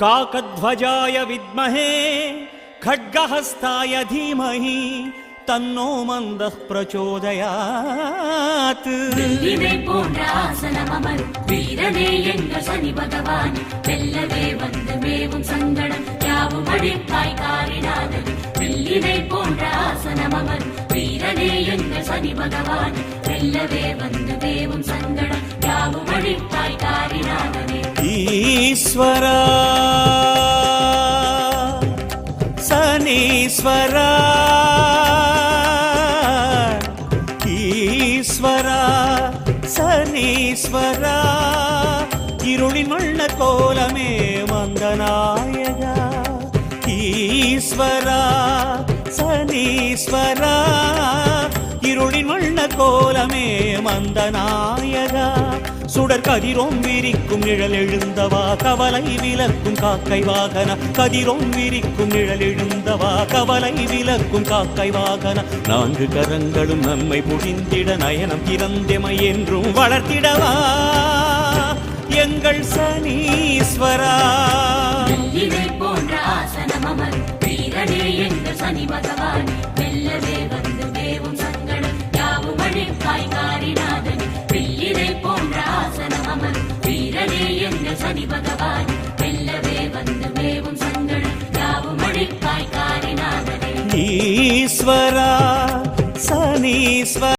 काकध्वजाय विद्महे खड्गहस्ताय धीमहि तन्नो मन्दः प्रचोदयात् வெள்ளினை போன்ற ஆசனம் அமரும் வீரனே எங்கள் சனி பகவான் வெல்லவே வந்து மேவும் சங்கடம் யாவும் அழிப்பாய் காரினாதன் வெள்ளினை போன்ற ஆசனம் அமரும் வீரனே எங்கள் சனி பகவான் வெல்லவே வந்து மேவும் சங்கடம் யாவும் அழிப்பாய் காரினாதனே ईश्वरा सनीश्वरा ஈஸ்வரா ఈశ్వరా ಈಶ್ವರಾ ಸನೀಶ್ವರ ಇರುಳಿನುಳ್ಳ ಕೋಲಮೇ ವಂದನಾಯಗ ಈಶ್ವರ ಸನೀಶ್ವರ ಇರುಳಿನುಳ್ಳ ಕೋಲಮೇ ವಂದನಾಯಗ சுடர் கதிரோம் விரிக்கும் நிழல் எழுந்தவா? கவலை விலக்கும் காக்கை வாகன. கதிரோம் விரிக்கும் நிழல் எழுந்தவா? கவலை விலக்கும் காக்கை வாகன. நான்கு கரங்களும் நம்மை புரிந்திட நயனம் திறந்தெமை என்றும் வளர்த்திடவா? எங்கள் சனீஸ்வரா. போன்ற ஆசனம் அமரும் வீரனே எங்கள் சனி பகவான் சனி பகவான் வெல்லவே வந்து மேவும் யாவும் அழிப்பாய் காரிநாதனே. ஈஸ்வரா சனீஸ்வர.